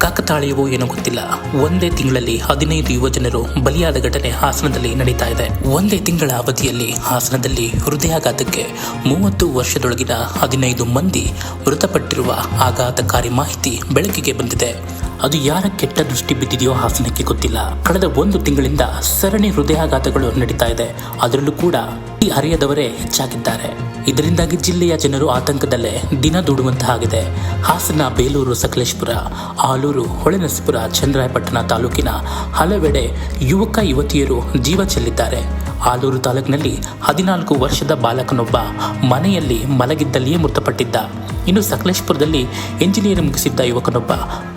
ಕಾಕತಾಳೀಯವೋ ಏನೋ ಗೊತ್ತಿಲ್ಲ. ಒಂದೇ ತಿಂಗಳಲ್ಲಿ ಹದಿನೈದು ಯುವಜನರು ಬಲಿಯಾದ ಘಟನೆ ಹಾಸನದಲ್ಲಿ ನಡೀತಾ ಇದೆ. ಒಂದೇ ತಿಂಗಳ ಅವಧಿಯಲ್ಲಿ ಹಾಸನದಲ್ಲಿ ಹೃದಯಾಘಾತಕ್ಕೆ ಮೂವತ್ತು ವರ್ಷದೊಳಗಿನ ಹದಿನೈದು ಮಂದಿ ಮೃತಪಟ್ಟಿರುವ ಆಘಾತಕಾರಿ ಮಾಹಿತಿ ಬೆಳಕಿಗೆ ಬಂದಿದೆ. ಅದು ಯಾರ ಕೆಟ್ಟ ದೃಷ್ಟಿ ಬಿದ್ದಿದೆಯೋ ಹಾಸನಕ್ಕೆ ಗೊತ್ತಿಲ್ಲ. ಕಳೆದ ಒಂದು ತಿಂಗಳಿಂದ ಸರಣಿ ಹೃದಯಾಘಾತಗಳು ನಡೀತಾ ಇದೆ. ಅದರಲ್ಲೂ ಕೂಡ ಈ ಅರಿಯದವರೇ ಹೆಚ್ಚಾಗಿದ್ದಾರೆ. ಇದರಿಂದಾಗಿ ಜಿಲ್ಲೆಯ ಜನರು ಆತಂಕದಲ್ಲೇ ದಿನ ದೂಡುವಂತಾಗಿದೆ ಹಾಸನ, ಬೇಲೂರು, ಸಕಲೇಶ್ಪುರ, ಆಲೂರು, ಹೊಳೆನರಸೀಪುರ, ಚಂದ್ರಾಯಪಟ್ಟಣ ತಾಲೂಕಿನ ಹಲವೆಡೆ ಯುವಕ, ಯುವತಿಯರು ಜೀವ ಚೆಲ್ಲಿದ್ದಾರೆ. ಆಲೂರು ತಾಲೂಕಿನಲ್ಲಿ ಹದಿನಾಲ್ಕು ವರ್ಷದ ಬಾಲಕನೊಬ್ಬ ಮನೆಯಲ್ಲಿ ಮಲಗಿದ್ದಲ್ಲಿಯೇ ಮೃತಪಟ್ಟಿದ್ದ. ಇನ್ನು ಸಕಲೇಶ್ಪುರದಲ್ಲಿ ಎಂಜಿನಿಯರ್ ಮುಗಿಸಿದ್ದ ಯುವಕನೊಬ್ಬ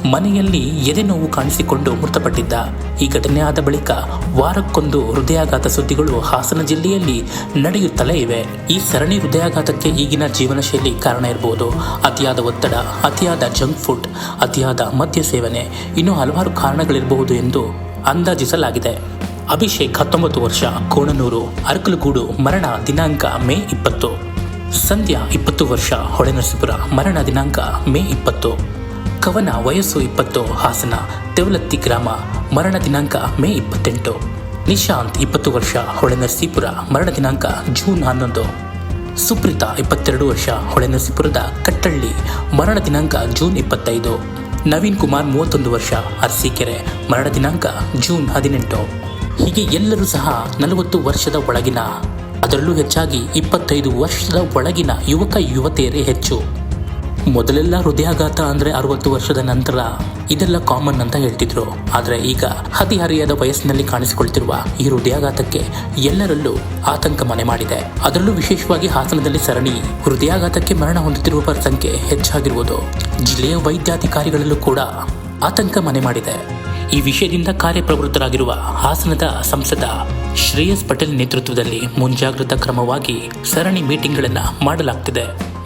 ಮನೆಯಲ್ಲಿ ಎದೆನೋವು ಕಾಣಿಸಿಕೊಂಡು ಮೃತಪಟ್ಟಿದ್ದ. ಈ ಘಟನೆ ಆದ ಬಳಿಕ ವಾರಕ್ಕೊಂದು ಹೃದಯಾಘಾತ ಸುದ್ದಿಗಳು ಹಾಸನ ಜಿಲ್ಲೆಯಲ್ಲಿ ನಡೆಯುತ್ತಲೇ ಇವೆ. ಈ ಸರಣಿ ಹೃದಯಾಘಾತಕ್ಕೆ ಈಗಿನ ಜೀವನ ಶೈಲಿ ಕಾರಣ ಇರಬಹುದು ಅತಿಯಾದ ಒತ್ತಡ, ಅತಿಯಾದ ಜಂಕ್ ಫುಡ್, ಅತಿಯಾದ ಮದ್ಯ ಸೇವನೆ ಇನ್ನೂ ಹಲವಾರು ಕಾರಣಗಳಿರಬಹುದು ಎಂದು ಅಂದಾಜಿಸಲಾಗಿದೆ. ಅಭಿಷೇಕ್ ಹತ್ತೊಂಬತ್ತು ವರ್ಷ, ಕೋಣನೂರು, ಅರಕಲಗೂಡು, ಮರಣ ದಿನಾಂಕ ಮೇ ಇಪ್ಪತ್ತು. ಸಂಧ್ಯಾ ಇಪ್ಪತ್ತು ವರ್ಷ, ಹೊಳೆನರಸೀಪುರ, ಮರಣ ದಿನಾಂಕ ಮೇ ಇಪ್ಪತ್ತು. ಕವನ ವಯಸ್ಸು ಇಪ್ಪತ್ತು, ಹಾಸನ, ತೆವಲತ್ತಿ ಗ್ರಾಮ, ಮರಣ ದಿನಾಂಕ ಮೇ ಇಪ್ಪತ್ತೆಂಟು. ನಿಶಾಂತ್ ಇಪ್ಪತ್ತು ವರ್ಷ, ಹೊಳೆನರಸೀಪುರ, ಮರಣ ದಿನಾಂಕ ಜೂನ್ ಹನ್ನೊಂದು. ಸುಪ್ರೀತಾ ಇಪ್ಪತ್ತೆರಡು ವರ್ಷ, ಹೊಳೆನರಸೀಪುರದ ಕಟ್ಟಳ್ಳಿ, ಮರಣ ದಿನಾಂಕ ಜೂನ್ ಇಪ್ಪತ್ತೈದು. ನವೀನ್ ಕುಮಾರ್ ಮೂವತ್ತೊಂದು ವರ್ಷ, ಅರಸೀಕೆರೆ, ಮರಣ ದಿನಾಂಕ ಜೂನ್ ಹದಿನೆಂಟು. ಹೀಗೆ ಎಲ್ಲರೂ ಸಹ ನಲವತ್ತು ವರ್ಷದ ಒಳಗಿನ, ಅದರಲ್ಲೂ ಹೆಚ್ಚಾಗಿ ಇಪ್ಪತ್ತೈದು ವರ್ಷದ ಒಳಗಿನ ಯುವಕ ಯುವತಿಯರೇ ಹೆಚ್ಚು. ಮೊದಲೆಲ್ಲ ಹೃದಯಾಘಾತ ಅಂದ್ರೆ ಅರವತ್ತು ವರ್ಷದ ನಂತರ ಇದೆಲ್ಲ ಕಾಮನ್ ಅಂತ ಹೇಳ್ತಿದ್ರು. ಆದರೆ ಈಗ ಹದಿಹರೆಯದ ವಯಸ್ಸಿನಲ್ಲಿ ಕಾಣಿಸಿಕೊಳ್ತಿರುವ ಈ ಹೃದಯಾಘಾತಕ್ಕೆ ಎಲ್ಲರಲ್ಲೂ ಆತಂಕ ಮನೆ ಮಾಡಿದೆ. ಅದರಲ್ಲೂ ವಿಶೇಷವಾಗಿ ಹಾಸನದಲ್ಲಿ ಸರಣಿ, ಹೃದಯಾಘಾತಕ್ಕೆ ಮರಣ ಹೊಂದುತ್ತಿರುವವರ ಸಂಖ್ಯೆ ಹೆಚ್ಚಾಗಿರುವುದು ಜಿಲ್ಲೆಯ ವೈದ್ಯಾಧಿಕಾರಿಗಳಲ್ಲೂ ಕೂಡ ಆತಂಕ ಮನೆ ಮಾಡಿದೆ. ಈ ವಿಷಯದಿಂದ ಕಾರ್ಯಪ್ರವೃತ್ತರಾಗಿರುವ ಹಾಸನದ ಸಂಸದ ಶ್ರೇಯಸ್ ಪಟೇಲ್ ನೇತೃತ್ವದಲ್ಲಿ ಮುಂಜಾಗ್ರತಾ ಕ್ರಮವಾಗಿ ಸರಣಿ ಮೀಟಿಂಗ್ಗಳನ್ನು ಮಾಡಲಾಗ್ತಿದೆ.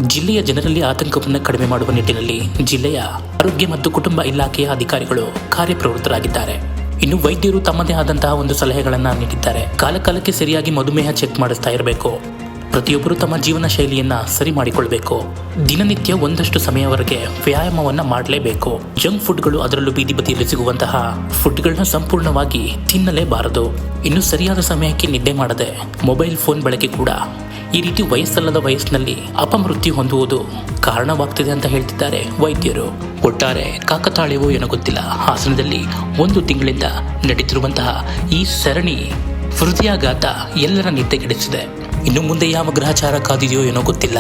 ಜಿಲ್ಲೆಯ ಜನರಲ್ಲಿ ಆತಂಕವನ್ನು ಕಡಿಮೆ ಮಾಡುವ ನಿಟ್ಟಿನಲ್ಲಿ ಜಿಲ್ಲೆಯ ಆರೋಗ್ಯ ಮತ್ತು ಕುಟುಂಬ ಇಲಾಖೆಯ ಅಧಿಕಾರಿಗಳು ಕಾರ್ಯಪ್ರವೃತ್ತರಾಗಿದ್ದಾರೆ. ಇನ್ನು ವೈದ್ಯರು ತಮ್ಮದೇ ಆದಂತಹ ಒಂದು ಸಲಹೆಗಳನ್ನು ನೀಡಿದ್ದಾರೆ. ಕಾಲಕಾಲಕ್ಕೆ ಸರಿಯಾಗಿ ಮಧುಮೇಹ ಚೆಕ್ ಮಾಡಿಸ್ತಾ ಇರಬೇಕು. ಪ್ರತಿಯೊಬ್ಬರು ತಮ್ಮ ಜೀವನ ಶೈಲಿಯನ್ನ ಸರಿ ಮಾಡಿಕೊಳ್ಬೇಕು. ದಿನನಿತ್ಯ ಒಂದಷ್ಟು ಸಮಯವರೆಗೆ ವ್ಯಾಯಾಮವನ್ನ ಮಾಡಲೇಬೇಕು. ಜಂಕ್ ಫುಡ್ಗಳು ಅದರಲ್ಲೂ ಬೀದಿ ಬದಿಯಲ್ಲಿ ಸಿಗುವಂತಹ ಫುಡ್ಗಳನ್ನ ಸಂಪೂರ್ಣವಾಗಿ ತಿನ್ನಲೇಬಾರದು. ಇನ್ನು ಸರಿಯಾದ ಸಮಯಕ್ಕೆ ನಿದ್ದೆ ಮಾಡದೆ ಮೊಬೈಲ್ ಫೋನ್ ಬಳಕೆ ಕೂಡ ಈ ರೀತಿ ವಯಸ್ಸಲ್ಲದ ವಯಸ್ಸಿನಲ್ಲಿ ಅಪಮೃತ್ಯು ಹೊಂದುವುದು ಕಾರಣವಾಗ್ತಿದೆ ಅಂತ ಹೇಳ್ತಿದ್ದಾರೆ ವೈದ್ಯರು. ಒಟ್ಟಾರೆ ಕಾಕತಾಳೀಯವೋ ಏನೋ ಗೊತ್ತಿಲ್ಲ. ಹಾಸನದಲ್ಲಿ ಒಂದು ತಿಂಗಳಿಂದ ನಡೀತಿರುವಂತಹ ಈ ಸರಣಿ ಹೃದಯಾಘಾತ ಎಲ್ಲರ ನಿದ್ದೆಗೆಡಿಸಿದೆ ಇನ್ನು ಮುಂದೆ ಯಾವ ಗ್ರಹಚಾರ ಕಾದಿದೆಯೋ ಏನೋ ಗೊತ್ತಿಲ್ಲ.